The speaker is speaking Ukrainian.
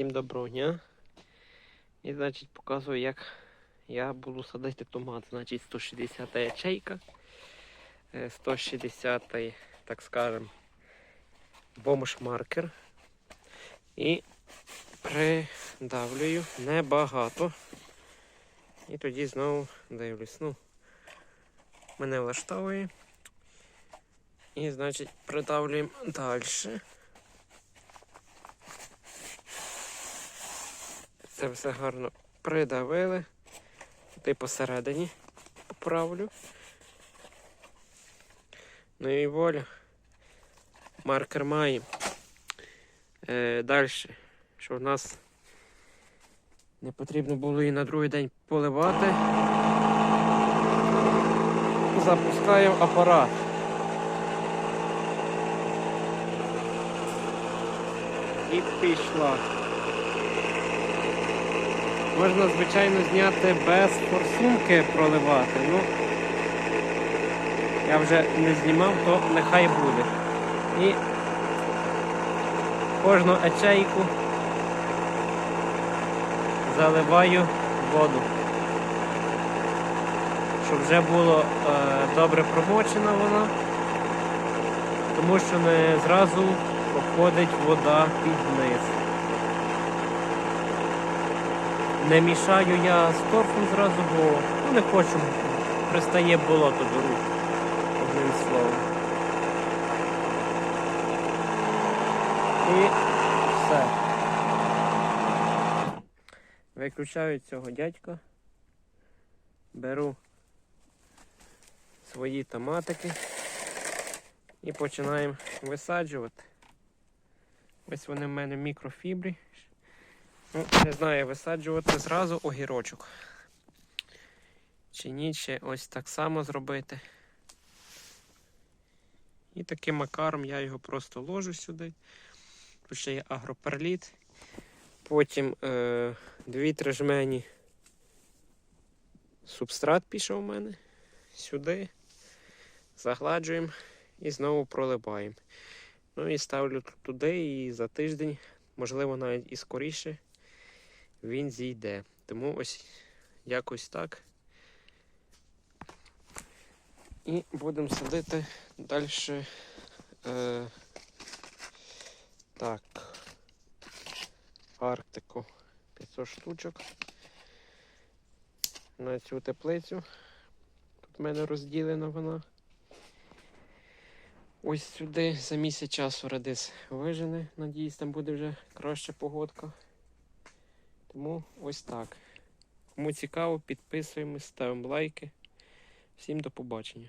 Всім доброго дня. І значить показую, як я буду садити томат. Значить 160 ячейка, е, 160, так скажем, бомж-маркер. І придавлюю небагато. І тоді знову дивлюсь. Ну, мене влаштовує. І, значить, придавлюємо далі. Це все гарно придавили. Ти посередині поправлю. Ну і воля. Маркер має. Е, далі. Що в нас не потрібно було і на другий день поливати. Запускаємо апарат. І пішла. Можна, звичайно, зняти без форсунки проливати. Ну, я вже не знімав, то нехай буде. І кожну ячейку заливаю воду. Щоб вже було е, добре промочена вона, тому що не зразу проходить вода під низ. Не мішаю я з торфом зразу, бо ну, не хочу, пристає болото до рук. Одним словом. І все. Виключаю цього дядька. Беру свої томатики і починаємо висаджувати. Ось вони в мене мікрофібрі. Ну, не знаю, висаджувати зразу огірочок. Чи ні, чи ось так само зробити. І таким макаром я його просто ложу сюди. Тут ще є агроперліт. Потім е, дві-три жмені субстрат пішов у мене. Сюди. Загладжуємо і знову проливаємо. Ну і ставлю туди і за тиждень, можливо, навіть і скоріше він зійде. Тому ось якось так. І будемо садити далі. Е, так. Арктику 500 штучок. На цю теплицю. Тут в мене розділена вона. Ось сюди за місяць часу радис вижене. Надіюсь, там буде вже краща погодка. Тому ось так. Кому цікаво, підписуємось, ставимо лайки. Всім до побачення.